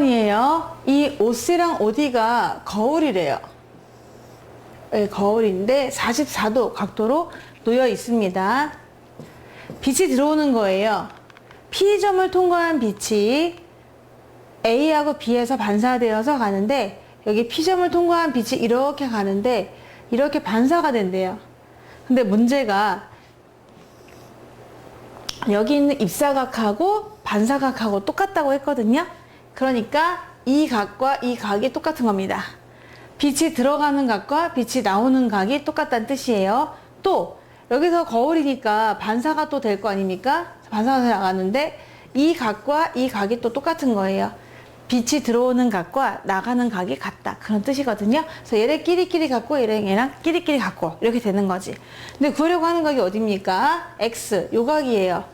이에요. 이 OC랑 OD가 거울이래요. 네, 거울인데 44도 각도로 놓여 있습니다. 빛이 들어오는 거예요. P점을 통과한 빛이 A하고 B에서 반사되어서 가는데 여기 P점을 통과한 빛이 이렇게 가는데 이렇게 반사가 된대요. 근데 문제가 여기 있는 입사각하고 반사각하고 똑같다고 했거든요. 그러니까 이 각과 이 각이 똑같은 겁니다. 빛이 들어가는 각과 빛이 나오는 각이 똑같다는 뜻이에요. 또 여기서 거울이니까 반사가 또 될 거 아닙니까? 반사가 나가는데 이 각과 이 각이 또 똑같은 거예요. 빛이 들어오는 각과 나가는 각이 같다. 그런 뜻이거든요. 그래서 얘를 끼리끼리 갖고 얘랑 얘랑 끼리끼리 갖고 이렇게 되는 거지. 근데 구하려고 하는 각이 어딥니까? X, 요 각이에요.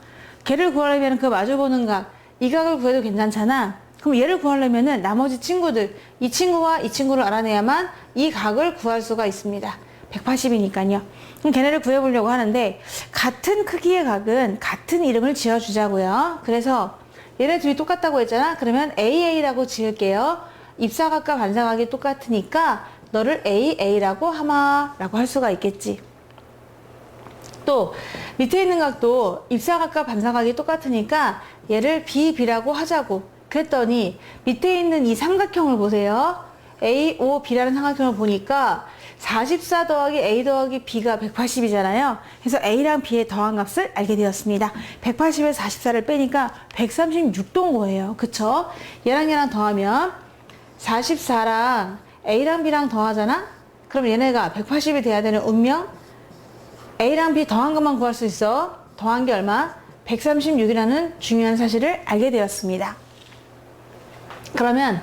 걔를 구하려면 그 마주보는 각, 이 각을 구해도 괜찮잖아. 그럼 얘를 구하려면은 나머지 친구들, 이 친구와 이 친구를 알아내야만 이 각을 구할 수가 있습니다. 180이니까요. 그럼 걔네를 구해보려고 하는데 같은 크기의 각은 같은 이름을 지어주자고요. 그래서 얘네 둘이 똑같다고 했잖아. 그러면 AA라고 지을게요. 입사각과 반사각이 똑같으니까 너를 AA라고 하마라고 할 수가 있겠지. 또 밑에 있는 각도 입사각과 반사각이 똑같으니까 얘를 B, B라고 하자고 그랬더니 밑에 있는 이 삼각형을 보세요. A, O, B라는 삼각형을 보니까 44 더하기 A 더하기 B가 180이잖아요. 그래서 A랑 B의 더한 값을 알게 되었습니다. 180에 44를 빼니까 136도인 거예요. 그쵸? 얘랑 얘랑 더하면 44랑 A랑 B랑 더하잖아? 그럼 얘네가 180이 돼야 되는 운명? A랑 B 더한 것만 구할 수 있어. 더한 게 얼마? 136이라는 중요한 사실을 알게 되었습니다. 그러면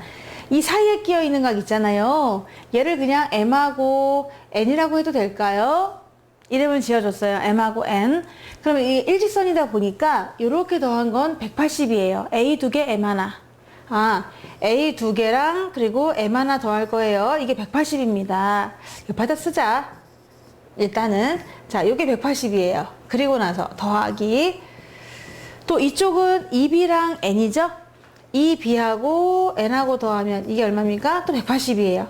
이 사이에 끼어 있는 각 있잖아요. 얘를 그냥 M하고 N이라고 해도 될까요? 이름을 지어줬어요. M하고 N. 그러면 이 일직선이다 보니까 이렇게 더한 건 180이에요. A 두 개, M 하나. 아, A 두 개랑 그리고 M 하나 더할 거예요. 이게 180입니다. 옆에다 쓰자. 일단은 자, 이게 180이에요. 그리고 나서 더하기 또 이쪽은 2B랑 N이죠? 2B하고 N하고 더하면 이게 얼마입니까? 또 180이에요.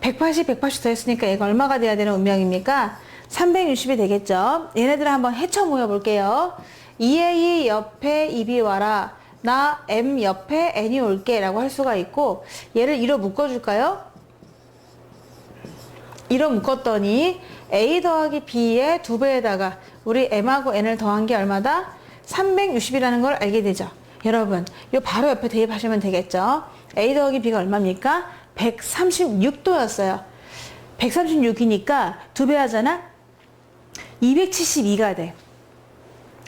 180, 180 더했으니까 얘가 얼마가 돼야 되는 운명입니까? 360이 되겠죠? 얘네들 한번 헤쳐 모여 볼게요. 2A 옆에 2B 와라. 나 M 옆에 N이 올게 라고 할 수가 있고 얘를 2로 묶어줄까요? 2로 묶었더니 A 더하기 B의 두 배에다가 우리 M하고 N을 더한 게 얼마다? 360이라는 걸 알게 되죠. 여러분, 요 바로 옆에 대입하시면 되겠죠. A 더하기 B가 얼마입니까? 136도였어요. 136이니까 두 배 하잖아? 272가 돼.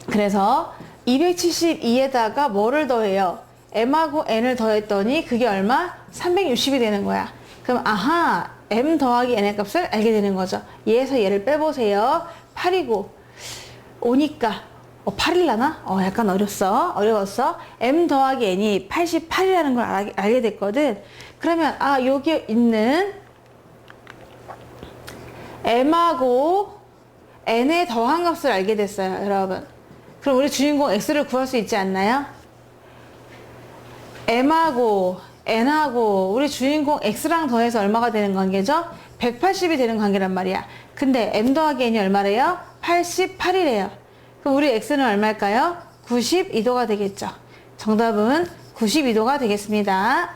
그래서 272에다가 뭐를 더해요? M하고 N을 더했더니 그게 얼마? 360이 되는 거야. 그럼 아하, M 더하기 N의 값을 알게 되는 거죠. 얘에서 얘를 빼보세요. 8이고 5니까 어, 8일라나? 어, 약간 어렸어. 어려웠어. M 더하기 N이 88이라는 걸 알, 알게 됐거든. 그러면 아, 여기 있는 M하고 N의 더한 값을 알게 됐어요, 여러분. 그럼 우리 주인공 X를 구할 수 있지 않나요? M하고 N하고 우리 주인공 X랑 더해서 얼마가 되는 관계죠? 180이 되는 관계란 말이야. 근데 M 더하기 N이 얼마래요? 88이래요. 그럼 우리 X는 얼마일까요? 92도가 되겠죠. 정답은 92도가 되겠습니다.